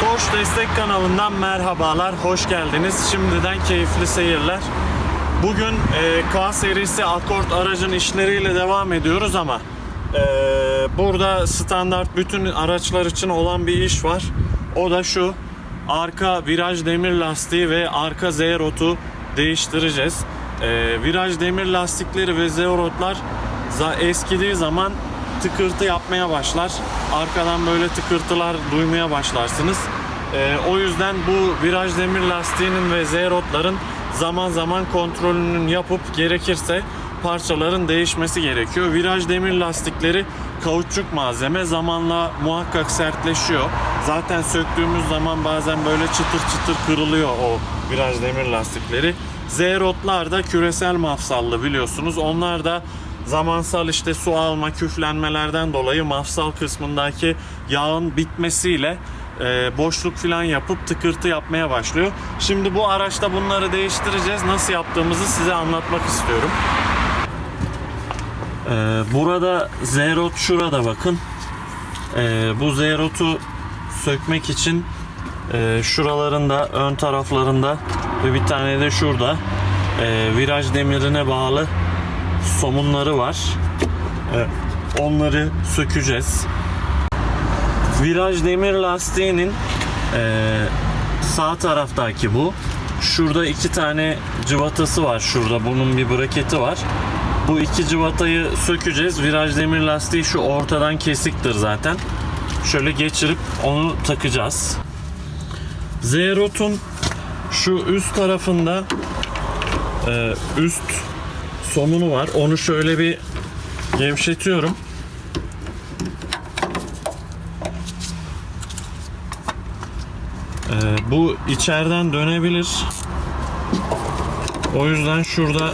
Porsche Destek kanalından merhabalar, hoş geldiniz. Şimdiden keyifli seyirler. Bugün e, K serisi Accord aracın işleriyle devam ediyoruz ama e, burada standart bütün araçlar için olan bir iş var. O da şu, arka viraj demir lastiği ve arka Z-rotu değiştireceğiz. E, viraj demir lastikleri ve Z-rotlar za- eskidiği zaman tıkırtı yapmaya başlar. Arkadan böyle tıkırtılar duymaya başlarsınız. Ee, o yüzden bu viraj demir lastiğinin ve Z-rotların zaman zaman kontrolünün yapıp gerekirse parçaların değişmesi gerekiyor. Viraj demir lastikleri kauçuk malzeme zamanla muhakkak sertleşiyor. Zaten söktüğümüz zaman bazen böyle çıtır çıtır kırılıyor o viraj demir lastikleri. Z-rotlar da küresel mafsallı biliyorsunuz. Onlar da zamansal işte su alma, küflenmelerden dolayı mafsal kısmındaki yağın bitmesiyle e, boşluk falan yapıp tıkırtı yapmaya başlıyor. Şimdi bu araçta bunları değiştireceğiz. Nasıl yaptığımızı size anlatmak istiyorum. E, burada Zerot şurada bakın. E, bu Zerot'u sökmek için e, şuralarında, ön taraflarında ve bir tane de şurada e, viraj demirine bağlı somunları var. E, onları sökeceğiz. Viraj demir lastiğinin e, sağ taraftaki bu. Şurada iki tane cıvatası var. Şurada bunun bir braketi var. Bu iki cıvatayı sökeceğiz. Viraj demir lastiği şu ortadan kesiktir zaten. Şöyle geçirip onu takacağız. Zerot'un şu üst tarafında e, üst somunu var. Onu şöyle bir gevşetiyorum. Ee, bu içeriden dönebilir. O yüzden şurada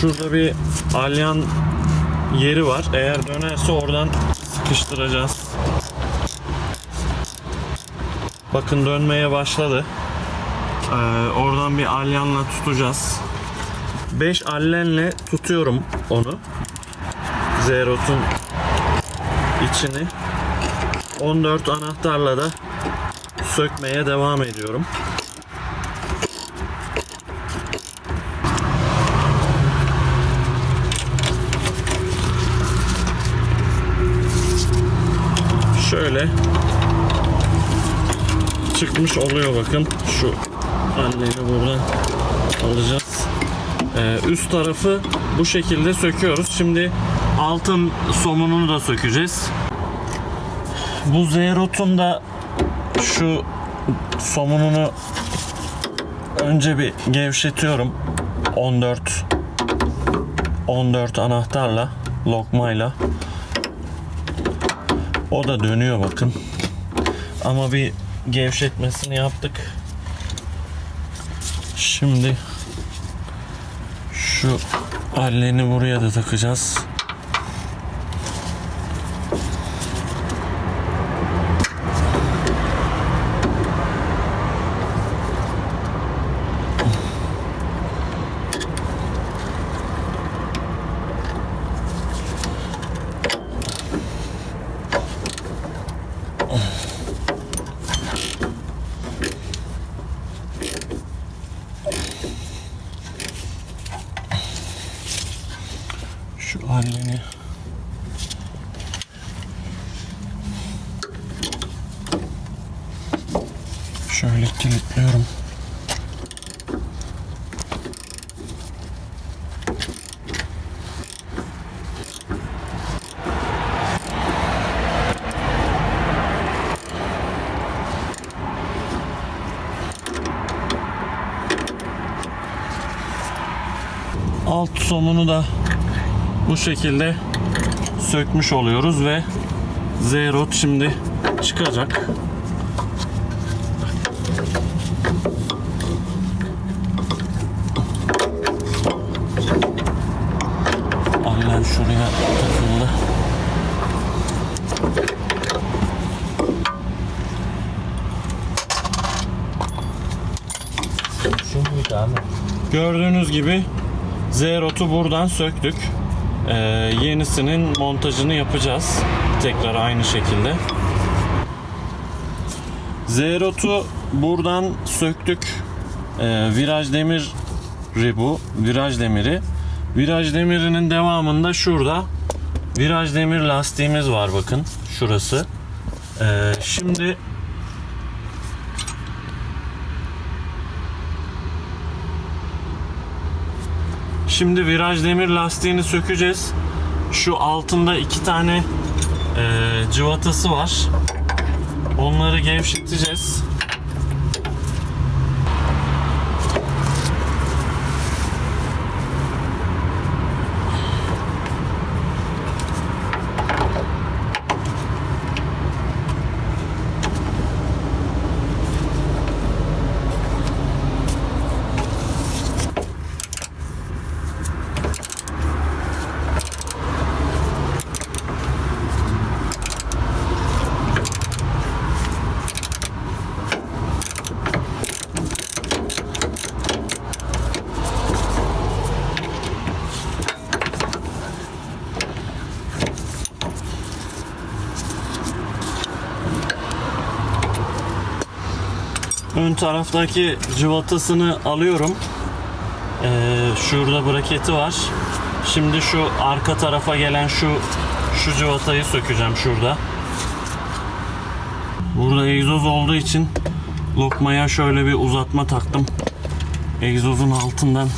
şurada bir alyan yeri var. Eğer dönerse oradan sıkıştıracağız. Bakın dönmeye başladı. Ee, oradan bir alyanla tutacağız. 5 allenle tutuyorum onu. Zerot'un içini. 14 anahtarla da sökmeye devam ediyorum. Şöyle çıkmış oluyor bakın. Şu anneni buradan alacağız. Ee, üst tarafı bu şekilde söküyoruz. Şimdi altın somununu da sökeceğiz. Bu Zerot'un da şu somununu önce bir gevşetiyorum. 14 14 anahtarla lokmayla o da dönüyor bakın. Ama bir gevşetmesini yaptık. Şimdi şu alleni buraya da takacağız. Şu alleni şöyle kilitliyorum. Alt somunu da bu şekilde sökmüş oluyoruz ve Zerot şimdi çıkacak. Gibi Zerot'u buradan söktük. Ee, yenisinin montajını yapacağız. Tekrar aynı şekilde. Zerot'u buradan söktük. Ee, viraj demir bu. Viraj demiri. Viraj demirinin devamında şurada viraj demir lastiğimiz var bakın. Şurası. Ee, şimdi Şimdi viraj demir lastiğini sökeceğiz. Şu altında iki tane e, cıvatası var. Onları gevşeteceğiz. Ön taraftaki cıvatasını alıyorum. Ee, şurada braketi var. Şimdi şu arka tarafa gelen şu şu cıvatayı sökeceğim şurada. Burada egzoz olduğu için lokmaya şöyle bir uzatma taktım. Egzozun altından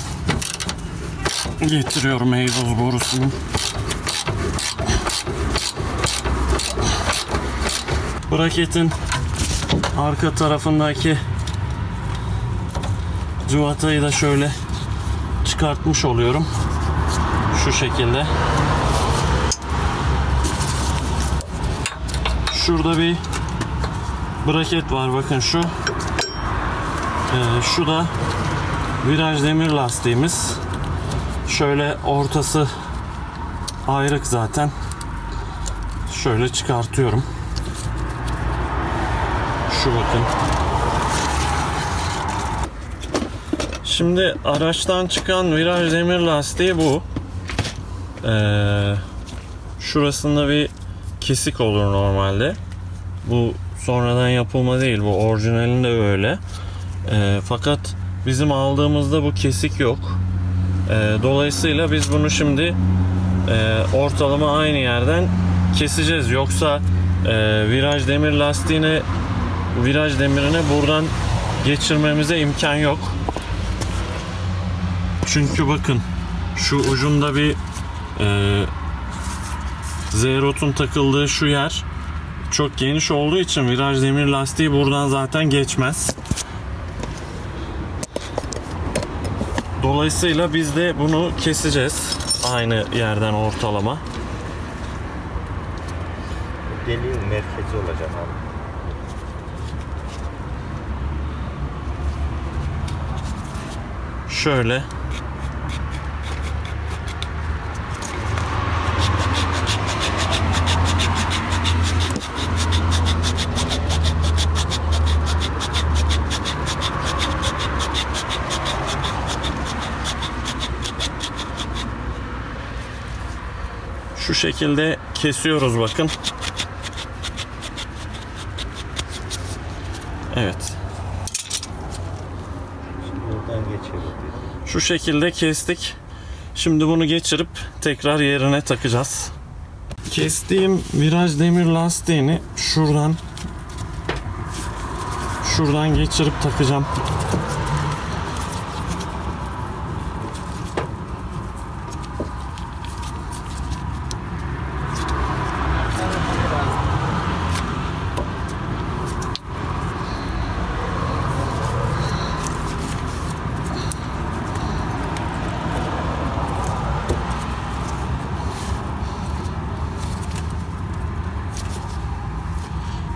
getiriyorum egzoz borusunu. Braketin arka tarafındaki cıvatayı da şöyle çıkartmış oluyorum. Şu şekilde. Şurada bir braket var bakın şu. Ee, şu da viraj demir lastiğimiz. Şöyle ortası ayrık zaten. Şöyle çıkartıyorum. Şu bakın. Şimdi araçtan çıkan viraj demir lastiği bu. Ee, şurasında bir kesik olur normalde. Bu sonradan yapılma değil. Bu orijinalinde öyle. Ee, fakat bizim aldığımızda bu kesik yok. Ee, dolayısıyla biz bunu şimdi e, ortalama aynı yerden keseceğiz. Yoksa e, viraj demir lastiğine viraj demirini buradan geçirmemize imkan yok. Çünkü bakın şu ucunda bir e, Zerot'un takıldığı şu yer çok geniş olduğu için viraj demir lastiği buradan zaten geçmez. Dolayısıyla biz de bunu keseceğiz. Aynı yerden ortalama. Deliğin merkezi olacak abi. Şöyle. Şekilde kesiyoruz bakın. Evet. Şu şekilde kestik. Şimdi bunu geçirip tekrar yerine takacağız. Kestiğim viraj demir lastiğini şuradan şuradan geçirip takacağım.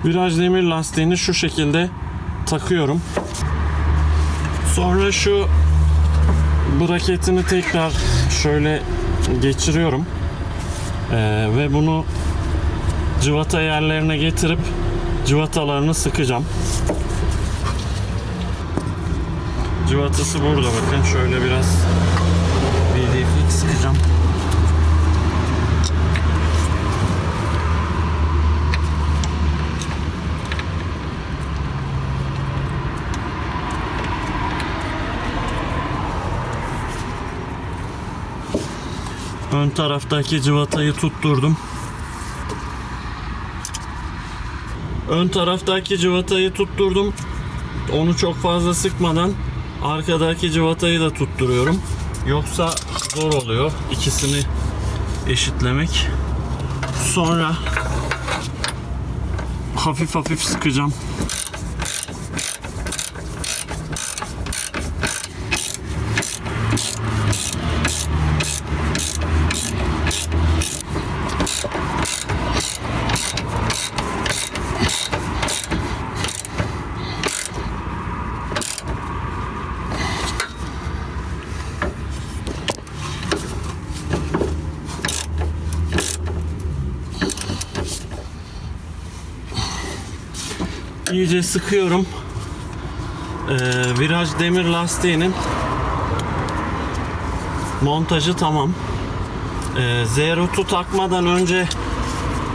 Viraj demir lastiğini şu şekilde takıyorum. Sonra şu braketini tekrar şöyle geçiriyorum. Ee, ve bunu cıvata yerlerine getirip cıvatalarını sıkacağım. Cıvatası burada bakın şöyle biraz bir Ön taraftaki cıvatayı tutturdum. Ön taraftaki cıvatayı tutturdum. Onu çok fazla sıkmadan arkadaki cıvatayı da tutturuyorum. Yoksa zor oluyor ikisini eşitlemek. Sonra hafif hafif sıkacağım. İyice sıkıyorum. Ee, viraj demir lastiğinin montajı tamam. Ee, Zerotu takmadan önce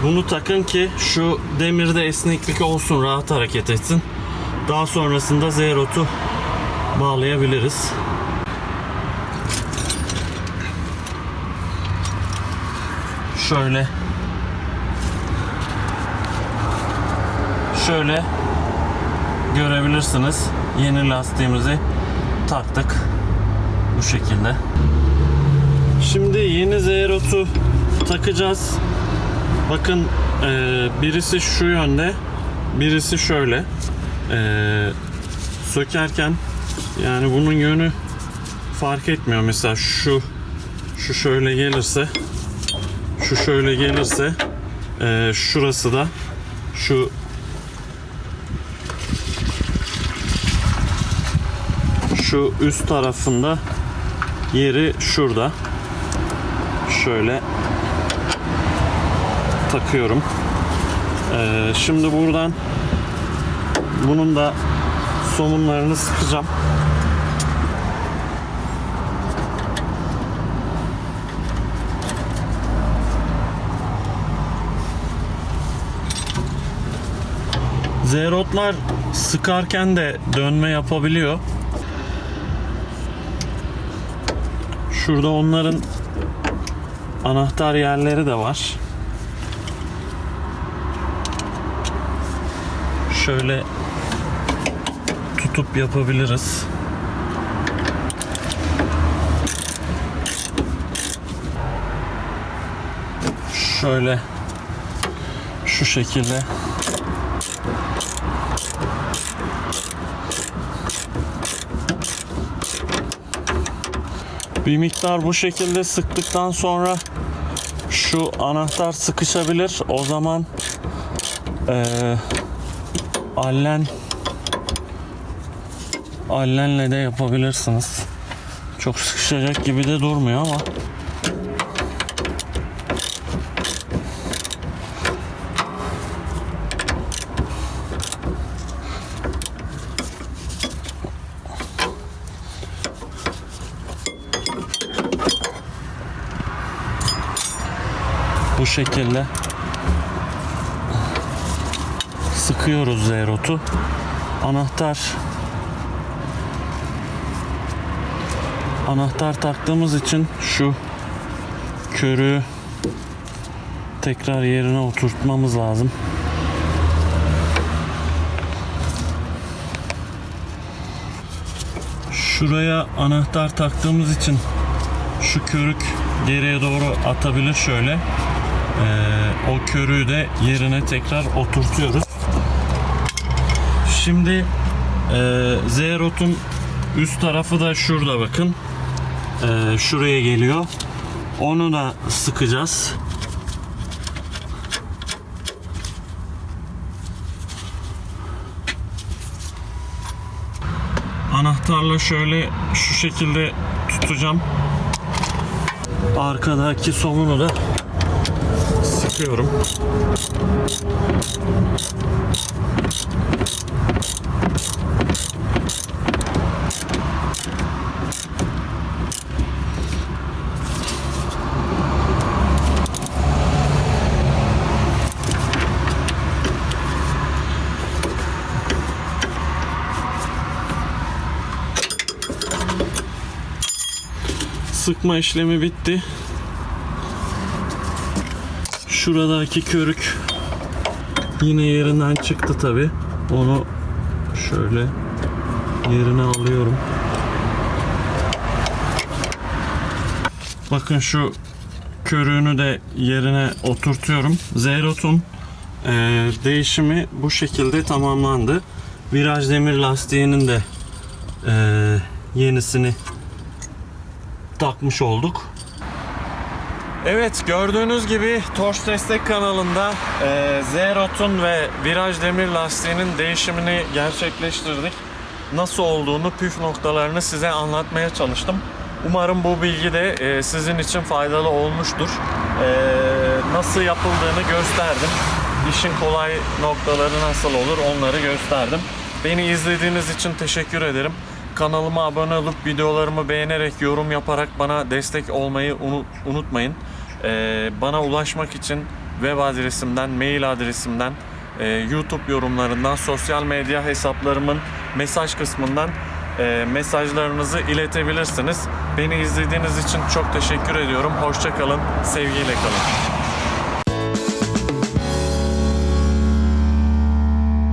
bunu takın ki şu demirde esneklik olsun, rahat hareket etsin. Daha sonrasında Zerotu bağlayabiliriz. Şöyle şöyle görebilirsiniz. Yeni lastiğimizi taktık. Bu şekilde. Şimdi yeni Zerotu takacağız. Bakın e, birisi şu yönde, birisi şöyle. E, sökerken yani bunun yönü fark etmiyor. Mesela şu şu şöyle gelirse şu şöyle gelirse e, şurası da şu şu üst tarafında yeri şurada. Şöyle takıyorum. Ee, şimdi buradan bunun da somunlarını sıkacağım. Zerotlar sıkarken de dönme yapabiliyor. Şurada onların anahtar yerleri de var. Şöyle tutup yapabiliriz. Şöyle şu şekilde Bir miktar bu şekilde sıktıktan sonra şu anahtar sıkışabilir. O zaman eee allen allenle de yapabilirsiniz. Çok sıkışacak gibi de durmuyor ama şekilde sıkıyoruz zerotu. Anahtar anahtar taktığımız için şu körüğü tekrar yerine oturtmamız lazım. Şuraya anahtar taktığımız için şu körük geriye doğru atabilir şöyle. Ee, o körüğü de yerine tekrar oturtuyoruz. Şimdi e, Zerot'un üst tarafı da şurada bakın. E, şuraya geliyor. Onu da sıkacağız. Anahtarla şöyle şu şekilde tutacağım. Arkadaki somunu da sıkıyorum. Sıkma işlemi bitti. Şuradaki körük yine yerinden çıktı tabi. Onu şöyle yerine alıyorum. Bakın şu körüğünü de yerine oturtuyorum. Zerot'un e, değişimi bu şekilde tamamlandı. Viraj demir lastiğinin de e, yenisini takmış olduk. Evet gördüğünüz gibi Torch Destek kanalında e, Zerot'un ve viraj demir lastiğinin değişimini gerçekleştirdik. Nasıl olduğunu, püf noktalarını size anlatmaya çalıştım. Umarım bu bilgi de e, sizin için faydalı olmuştur. E, nasıl yapıldığını gösterdim. İşin kolay noktaları nasıl olur onları gösterdim. Beni izlediğiniz için teşekkür ederim. Kanalıma abone olup videolarımı beğenerek, yorum yaparak bana destek olmayı unu- unutmayın. Ee, bana ulaşmak için web adresimden, mail adresimden, e, YouTube yorumlarından, sosyal medya hesaplarımın mesaj kısmından e, mesajlarınızı iletebilirsiniz. Beni izlediğiniz için çok teşekkür ediyorum. Hoşça kalın, sevgiyle kalın.